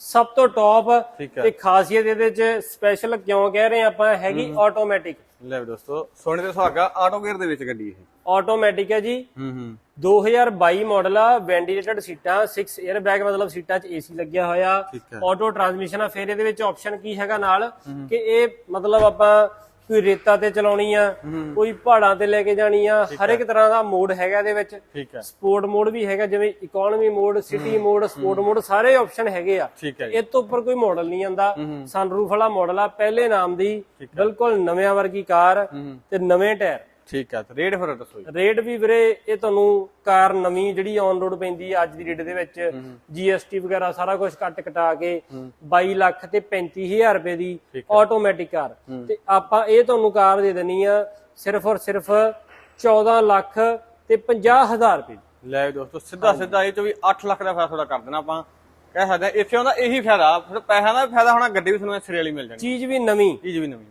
ਸਭ ਤੋਂ ਟੌਪ। ਤੇ ਖਾਸੀਅਤ ਇਹਦੇ ਚ ਸਪੈਸ਼ਲ ਕਿਉਂ ਕਹਿ ਰਹੇ ਆਪਾਂ ਹੈਗੀ ਆਟੋਮੈਟਿਕ ਲੈ ਵੀ ਦੋਸਤੋ ਸੋਨੇ ਤੇ ਸੁਹਾਗਾ ਆਟੋ ਗੇਅਰ ਦੇ ਵਿੱਚ ਗੱਡੀ ਇਹ। ਆਟੋਮੈਟਿਕ ਹੈ ਜੀ। ਹੂੰ ਹੂੰ। 2022 ਮਾਡਲ ਆ ਵੈਂਟੀਲੇਟਡ ਸੀਟਾਂ 6 에ਅਰ ਬੈਗ ਮਤਲਬ ਸੀਟਾਂ 'ਚ ਏਸੀ ਲੱਗਿਆ ਹੋਇਆ। ਆਟੋ ਟਰਾਂਸਮਿਸ਼ਨ ਆ ਫਿਰ ਇਹਦੇ ਵਿੱਚ ਆਪਸ਼ਨ ਕੀ ਹੈਗਾ ਨਾਲ? ਕਿ ਇਹ ਮਤਲਬ ਆਪਾਂ ਕੋਈ ਰੇਤਾ ਤੇ ਚਲਾਉਣੀ ਆ ਕੋਈ ਪਹਾੜਾਂ ਤੇ ਲੈ ਕੇ ਜਾਣੀ ਆ ਹਰ ਇੱਕ ਤਰ੍ਹਾਂ ਦਾ ਮੋਡ ਹੈਗਾ ਇਹਦੇ ਵਿੱਚ। ਠੀਕ ਹੈ। ਸਪੋਰਟ ਮੋਡ ਵੀ ਹੈਗਾ ਜਿਵੇਂ economy mode city mode sport mode ਸਾਰੇ ਆਪਸ਼ਨ ਹੈਗੇ ਆ। ਇਹ ਤੋਂ ਉੱਪਰ ਕੋਈ ਮਾਡਲ ਨਹੀਂ ਆਂਦਾ ਸਨਰੂਫ ਵਾਲਾ ਮਾਡਲ ਆ ਪਹਿਲੇ ਨਾਮ ਦੀ ਬਿਲਕੁਲ ਨਵਿਆਂ ਵਰਗੀ ਕਾਰ ਤੇ ਨਵੇਂ ਟਾਇਰ। ਠੀਕ ਹੈ ਰੇਟ ਫਿਰ ਦੱਸੋ ਜੀ। ਰੇਟ ਵੀ ਵੀਰੇ ਇਹ ਤੁਹਾਨੂੰ ਕਾਰ ਨਵੀਂ ਜਿਹੜੀ ਔਨ ਰੋਡ ਪੈਂਦੀ ਹੈ ਅੱਜ ਦੀ ਡੇਟ ਦੇ ਵਿੱਚ GST ਵਗੈਰਾ ਸਾਰਾ ਕੁਝ ਕੱਟ ਕਟਾ ਕੇ 22 ਲੱਖ ਤੇ 35000 ਰੁਪਏ ਦੀ ਆਟੋਮੈਟਿਕ ਕਾਰ। ਤੇ ਆਪਾਂ ਇਹ ਤੁਹਾਨੂੰ ਕਾਰ ਦੇ ਦੇਣੀ ਆ ਸਿਰਫ ਔਰ ਸਿਰਫ 14 ਲੱਖ ਤੇ 50000 ਰੁਪਏ। ਲੈ ਦੋਸਤੋ ਸਿੱਧਾ ਸਿੱਧਾ ਇਹ ਚੋਂ ਵੀ 8 ਲੱਖ ਦਾ ਫਾਇਦਾ ਤੁਹਾਡਾ ਕਰ ਦੇਣਾ ਆਪਾਂ। ਕਹਿ ਸਕਦੇ ਹਾਂ ਇੱਥੇ ਆਉਂਦਾ ਇਹੀ ਫਾਇਦਾ ਫਿਰ ਪੈਸਿਆਂ ਦਾ ਫਾਇਦਾ ਹੋਣਾ ਗੱਡੀ ਵੀ ਤੁਹਾਨੂੰ ਸਿਰੇ ਵਾਲੀ ਮਿਲ ਜਾਣੀ। ਚੀਜ਼ ਵੀ ਨਵੀਂ। ਚੀਜ਼ ਵੀ ਨਵੀਂ।